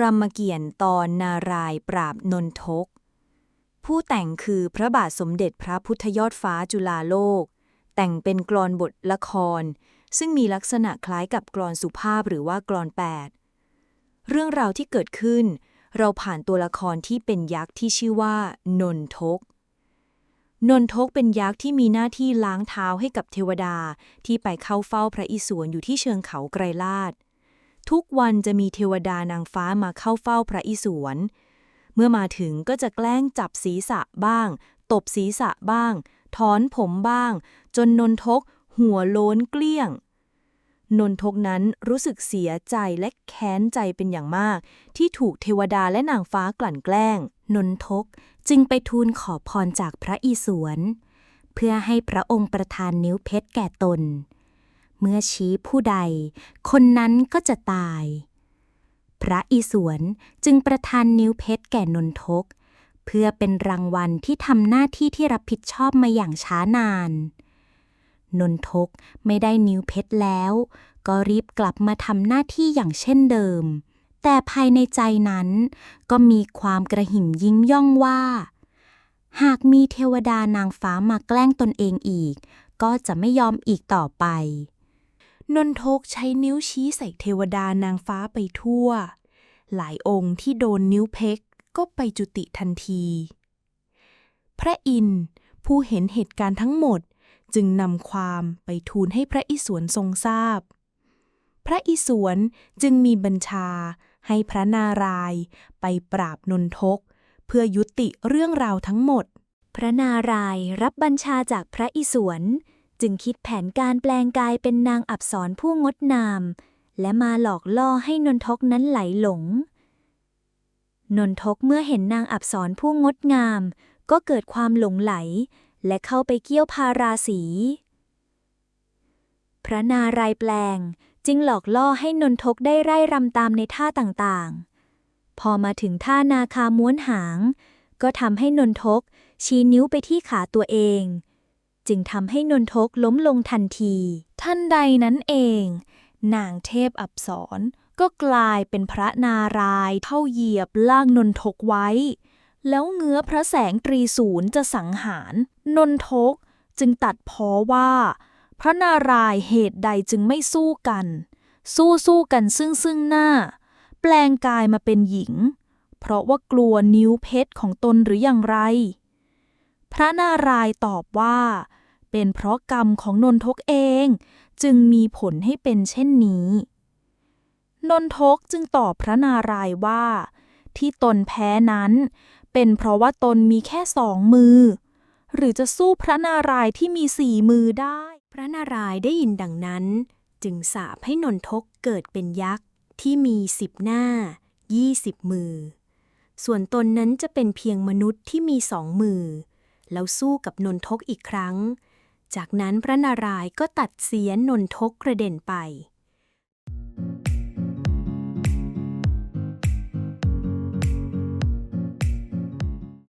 รามเกียรติ์ตอนนารายปราบนนทก ผู้แต่งคือพระบาทสมเด็จพระพุทธยอดฟ้าจุฬาโลก แต่งเป็นกลอนบทละคร ซึ่งมีลักษณะคล้ายกับกลอนสุภาพหรือว่ากลอนแปดเรื่องราวที่เกิดขึ้น เราผ่านตัวละครที่เป็นยักษ์ที่ชื่อว่า นนทก นนทกเป็นยักษ์ที่มีหน้าที่ล้างเท้าให้กับเทวดาที่ไปเข้าเฝ้าพระอิศวรอยู่ที่เชิงเขาไกรลาด ทุกวันจะมีเทวดานางฟ้ามาเข้าเฝ้าพระอิศวร เมื่อมาถึงก็จะแกล้งจับศีรษะบ้าง ตบศีรษะบ้าง ถอนผมบ้าง จนนนทก หัวโล้นเกลี้ยง นนทกนั้นรู้สึกเสียใจและแค้นใจเป็นอย่างมาก ที่ถูกเทวดาและนางฟ้ากลั่นแกล้ง นนทกจึงไปทูลขอพรจากพระอิศวร เพื่อให้พระองค์ประทานนิ้วเพชรแก่ตน เมื่อชี้ผู้ใด คนนั้นก็จะตาย พระอิศวรจึงประทานนิ้วเพชรแก่นนทก เพื่อเป็นรางวัลที่ทำหน้าที่ที่รับผิดชอบมาอย่างช้านาน นนทกไม่ได้นิ้วเพชรแล้ว ก็รีบกลับมาทำหน้าที่อย่างเช่นเดิม แต่ภายในใจนั้นก็มีความกระหิ่มยิ้มย่องว่า หากมีเทวดานางฟ้ามาแกล้งตนเองอีกก็จะไม่ยอมอีกต่อไป นนทกใช้นิ้วชี้ใส่เทวดานางฟ้าไปทั่ว หลายองค์ที่โดนนิ้วเพกก็ไปจุติทันที พระอินทร์ผู้เห็นเหตุการณ์ทั้งหมดจึงนำความไปทูลให้พระอิศวรทรงทราบพระอิศวรจึงมีบัญชาให้พระนารายณ์ไปปราบนนทก เพื่อยุติเรื่องราวทั้งหมด พระนารายณ์รับบัญชาจากพระอิศวร จึงคิดแผนการแปลงกายเป็นนางอับสรผู้งดงาม และมาหลอกล่อให้นนทกนั้นไหลหลง นนทกเมื่อเห็นนางอับสรผู้งดงาม ก็เกิดความหลงไหล และเข้าไปเกี่ยวพาราสี พระนารายแปลงจึงหลอกล่อให้นนทกได้ไร่รำตามในท่าต่างๆ พอมาถึงท่านาคาม้วนหาง ก็ทำให้นนทกชี้นิ้วไปที่ขาตัวเอง จึงทำให้นนทกล้มลงทันที ท่านใดนั้นเอง นางเทพอับสรก็กลายเป็นพระนารายณ์เข้าเหยียบล่างนนทกไว้ แล้วเงื้อพระแสงตรีศูนย์จะสังหาร นนทกจึงตัดพ้อว่า พระนารายณ์เหตุใดจึงไม่สู้กัน สู้สู้กันซึ่งซึ่งหน้า แปลงกายมาเป็นหญิง เพราะว่ากลัวนิ้วเพชรของตนหรืออย่างไร พระนารายตอบว่า เป็นเพราะกรรมของนนทกเอง จึงมีผลให้เป็นเช่นนี้ นนทกจึงตอบพระนารายว่า ที่ตนแพ้นั้น เป็นเพราะว่าตนมีแค่สองมือ หรือจะสู้พระนารายที่มีสี่มือได้ พระนารายได้ยินดังนั้น จึงสาปให้นนทกเกิดเป็นยักษ์ที่มีสิบหน้ายี่สิบมือ ส่วนตนนั้นจะเป็นเพียงมนุษย์ที่มีสองมือ แล้วสู้กับนนทกอีกครั้ง จากนั้นพระนารายณ์ก็ตัดเสียนนนทกกระเด็นไป